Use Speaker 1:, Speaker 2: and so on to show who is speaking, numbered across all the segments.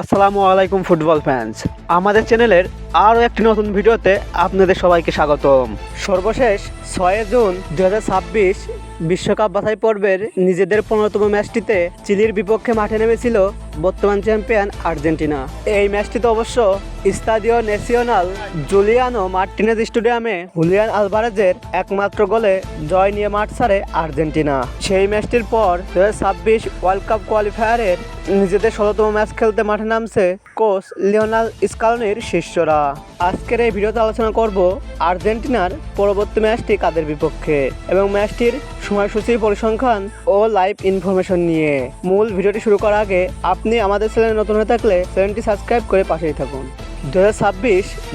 Speaker 1: আসসালামু আলাইকুম football fans. আমাদের চ্যানেলের আরও একটি নতুন ভিডিওতে আপনাদের সবাইকে স্বাগতম। সর্বশেষ ছয় জুন দু বিশ্বকাপ বাছাই পর্বের নিজেদের পনেরোতম ম্যাচটিতে চিলির বিপক্ষে মাঠে নেমেছিল বর্তমান চ্যাম্পিয়ন আর্জেন্টিনা। এই ম্যাচটিতে অবশ্য স্তাদিও নেসিওনাল জুলিয়ানো মার্টিনেজ স্টেডিয়ামে হুলিয়ান আলভারেজের একমাত্র গোলে জয় নিয়ে মাঠ ছাড়ে আর্জেন্টিনা। সেই ম্যাচটির পর দু ছাব্বিশ ওয়ার্ল্ড কাপ কোয়ালিফায়ারের নিজেদের ষোলোতম ম্যাচ খেলতে মাঠে নামছে কোচ লিওনাল স্কালনির শিষ্যরা। আজকের এই ভিডিওতে আলোচনা করব আর্জেন্টিনার পরবর্তী ম্যাচটি কাদের বিপক্ষে এবং ম্যাচটির সময়সূচির পরিসংখ্যান ও লাইভ ইনফরমেশন নিয়ে। মূল ভিডিওটি শুরু করার আগে আপনি আমাদের চ্যানেলে নতুন হয়ে থাকলে চ্যানেলটি সাবস্ক্রাইব করে পাশেই থাকুন। দু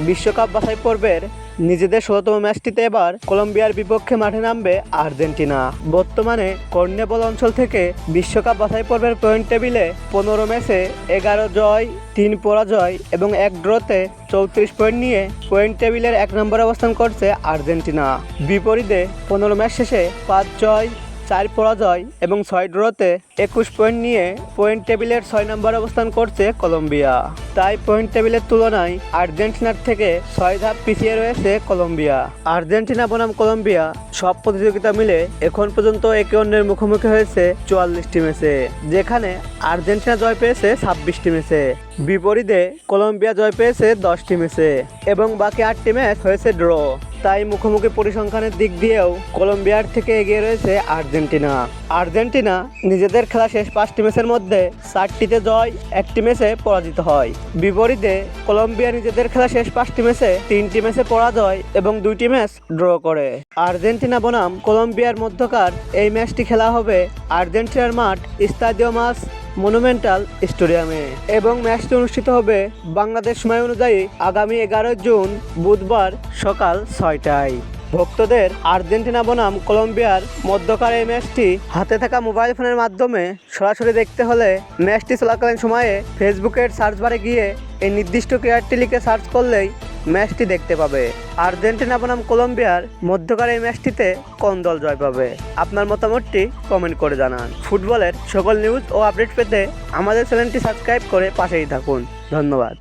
Speaker 1: বিশ্বকাপ বাছাই পর্বের নিজেদের ষোলোতম ম্যাচটিতে এবার কলম্বিয়ার বিপক্ষে মাঠে নামবে আর্জেন্টিনা। বর্তমানে কর্নেবল অঞ্চল থেকে বিশ্বকাপ বাছাই পর্বের পয়েন্ট টেবিলে পনেরো ম্যাচে এগারো জয়, তিন পরাজয় এবং এক ড্রতে চৌত্রিশ পয়েন্ট নিয়ে পয়েন্ট টেবিলের এক নম্বরে অবস্থান করছে আর্জেন্টিনা। বিপরীতে পনেরো ম্যাচ শেষে পাঁচ জয় চার পরাজয় এবং ছয় ড্রতে একুশ পয়েন্ট নিয়ে পয়েন্ট টেবিলের ছয় নম্বর অবস্থান করছে কলম্বিয়া। তাই পয়েন্ট টেবিলের তুলনায় আর্জেন্টিনার থেকে ছয় ধাপ পিছিয়ে রয়েছে কলম্বিয়া। আর্জেন্টিনা বনাম কলম্বিয়া সব প্রতিযোগিতা মিলে এখন পর্যন্ত একে অন্যের মুখোমুখি হয়েছে চুয়াল্লিশটি ম্যাচে, যেখানে আর্জেন্টিনা জয় পেয়েছে ছাব্বিশটি ম্যাচে। বিপরীতে কলম্বিয়া জয় পেয়েছে দশটি ম্যাচে এবং বাকি আটটি ম্যাচ হয়েছে ড্র তাই মুখোমুখি পরিসংখ্যানের দিক দিয়েও কলম্বিয়ার থেকে এগিয়ে রয়েছে আর্জেন্টিনা। আর্জেন্টিনা নিজেদের খেলা শেষ পাঁচটি ম্যাচের মধ্যে চারটিতে জয় একটি ম্যাচে পরাজিত হয়। বিপরীতে কলম্বিয়া নিজেদের খেলা শেষ পাঁচটি ম্যাচে তিনটি ম্যাচে পরাজয় এবং দুইটি ম্যাচ ড্র করে। আর্জেন্টিনা বনাম কলম্বিয়ার মধ্যকার এই ম্যাচটি খেলা হবে আর্জেন্টিনার মাঠ স্তাদিও মাস মনুমেন্টাল স্টেডিয়ামে এবং ম্যাচটি অনুষ্ঠিত হবে বাংলাদেশ সময় অনুযায়ী আগামী এগারোই জুন বুধবার সকাল ছয়টায়। ভক্তদের আর্জেন্টিনা বনাম কলম্বিয়ার মধ্যকার এই ম্যাচটি হাতে থাকা মোবাইল ফোনের মাধ্যমে সরাসরি দেখতে হলে ম্যাচটি চলাকালীন সময়ে ফেসবুকের সার্চ বারে গিয়ে এই নির্দিষ্ট ক্রিয়ারটি লিখে সার্চ করলেই ম্যাচটি দেখতে পাবে। আর্জেন্টিনা বনাম কলম্বিয়ার মধ্যকার এই ম্যাচটিতে কোন দল জয় পাবে? আপনার মতামতটি কমেন্ট করে জানান। ফুটবলের সকল নিউজ ও আপডেট পেতে আমাদের চ্যানেলটি সাবস্ক্রাইব করে পাশেই থাকুন। ধন্যবাদ।